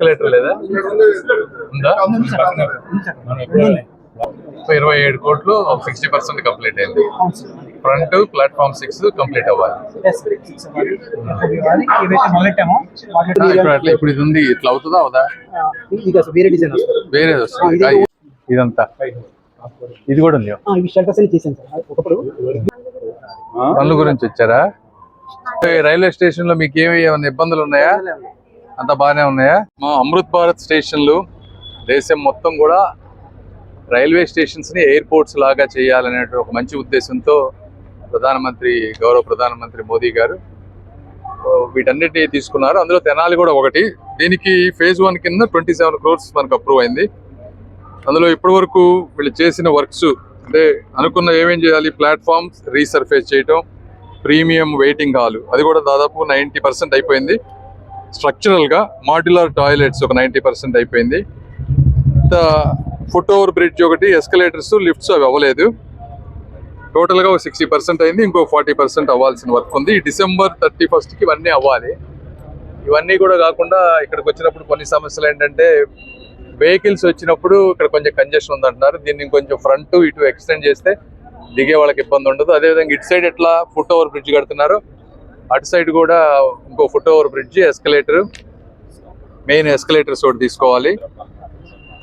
Escalator లేదా? ఉందా? ఇరవై ఏడు కోట్లు సిక్స్టీ పర్సెంట్ కంప్లీట్ అయింది. ఫ్రంట్ ప్లాట్ఫామ్ సిక్స్ కంప్లీట్ అవ్వాలి. ఇప్పుడు ఇప్పుడు ఇది ఉంది. ఇట్లా అవుతుందా అవుదా? వేరే డిజైన్ వేరేది వస్తుంది ఇదంతా. ఇది కూడా ఉంది పనుల గురించి వచ్చారా? రైల్వే స్టేషన్లో మీకు ఏమి ఏమైనా ఇబ్బందులు ఉన్నాయా? అంత బాగానే ఉన్నాయా? మా అమృత్ భారత్ స్టేషన్లు దేశం మొత్తం కూడా రైల్వే స్టేషన్స్ని ఎయిర్పోర్ట్స్ లాగా చేయాలనే ఒక మంచి ఉద్దేశంతో ప్రధానమంత్రి గౌరవ ప్రధానమంత్రి మోదీ గారు వీటన్నిటి వీటన్నిటిని తీసుకున్నారు. అందులో తెనాలి కూడా ఒకటి. దీనికి ఫేజ్ వన్ కింద ట్వంటీ సెవెన్ క్రోర్స్ మనకు అప్రూవ్ అయింది. అందులో ఇప్పటి వరకు వీళ్ళు చేసిన వర్క్స్ అంటే అనుకున్న ఏమేం చేయాలి ప్లాట్ఫామ్స్ రీసర్ఫేస్ చేయటం ప్రీమియం వెయిటింగ్ హాల్ అది కూడా దాదాపు నైంటీ పర్సెంట్ అయిపోయింది. స్ట్రక్చరల్గా మాడ్యులర్ టాయిలెట్స్ ఒక నైంటీ పర్సెంట్ అయిపోయింది. ఫుట్ ఓవర్ బ్రిడ్జ్ ఒకటి ఎస్కలేటర్స్ లిఫ్ట్స్ అవి అవ్వలేదు. టోటల్గా ఒక సిక్స్టీ పర్సెంట్ అయింది ఇంకో ఫార్టీ పర్సెంట్ అవ్వాల్సిన వర్క్ ఉంది. డిసెంబర్ థర్టీ ఫస్ట్కి ఇవన్నీ అవ్వాలి. ఇవన్నీ కూడా కాకుండా ఇక్కడికి వచ్చినప్పుడు కొన్ని సమస్యలు ఏంటంటే వెహికల్స్ వచ్చినప్పుడు ఇక్కడ కొంచెం కంజెషన్ ఉందంటున్నారు. దీన్ని కొంచెం ఫ్రంట్ ఇటు ఎక్స్టెండ్ చేస్తే దిగే వాళ్ళకి ఇబ్బంది ఉండదు. అదేవిధంగా ఇటు సైడ్ ఎట్లా ఫుట్ ఓవర్ బ్రిడ్జ్ కడుతున్నారు? అటు సైడ్ కూడా ఇంకో foot over bridge escalator main escalators ఒకటి తీసుకోవాలి.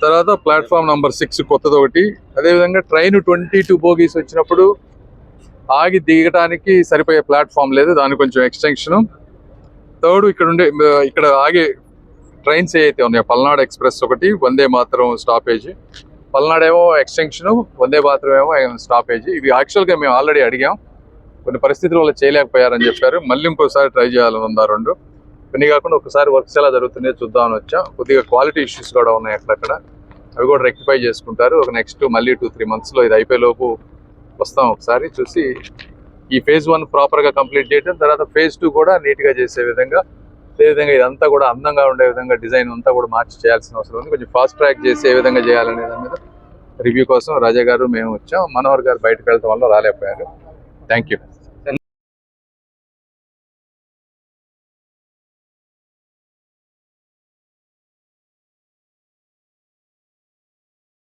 తర్వాత ప్లాట్ఫామ్ నంబర్ సిక్స్ కొత్తది ఒకటి. అదేవిధంగా ట్రైన్ ట్వంటీ టూ బోగీస్ వచ్చినప్పుడు ఆగి దిగటానికి సరిపోయే ప్లాట్ఫామ్ లేదు దాని కొంచెం ఎక్స్టెన్షన్ థర్డ్ ఇక్కడ ఉండే ఇక్కడ ఆగే ట్రైన్స్ ఏవైతే ఉన్నాయో పల్నాడు ఎక్స్ప్రెస్ ఒకటి వందే మాత్రం స్టాపేజ్ పల్నాడు ఏమో ఎక్స్టెన్షన్ వందే మాత్రం ఏమో స్టాపేజ్ ఇవి యాక్చువల్గా మేము ఆల్రెడీ అడిగాం. కొన్ని పరిస్థితుల వల్ల చేయలేకపోయారని చెప్పారు. మళ్ళీ ఇంకోసారి ట్రై చేయాలని ఉందా రెండు. కొన్ని కాకుండా ఒకసారి వర్క్స్ ఎలా జరుగుతుందో చూద్దామని వచ్చాం. కొద్దిగా క్వాలిటీ ఇష్యూస్ కూడా ఉన్నాయి అక్కడక్కడ. అవి కూడా రెక్టిఫై చేసుకుంటారు. ఒక నెక్స్ట్ మళ్ళీ టూ త్రీ మంత్స్లో ఇది అయిపోయే లోపు వస్తాం ఒకసారి చూసి ఈ ఫేజ్ వన్ ప్రాపర్గా కంప్లీట్ చేయడం తర్వాత ఫేజ్ టూ కూడా నీట్గా చేసే విధంగా అదేవిధంగా ఇదంతా కూడా అందంగా ఉండే విధంగా డిజైన్ అంతా కూడా మార్చి చేయాల్సిన అవసరం ఉంది. కొంచెం ఫాస్ట్ ట్రాక్ చేసే విధంగా చేయాలనే దాని మీద రివ్యూ కోసం రాజా గారు మేము వచ్చాం. మనోహర్ గారు బయటకు వెళ్ళడం వల్ల రాలేకపోయారు. Thank you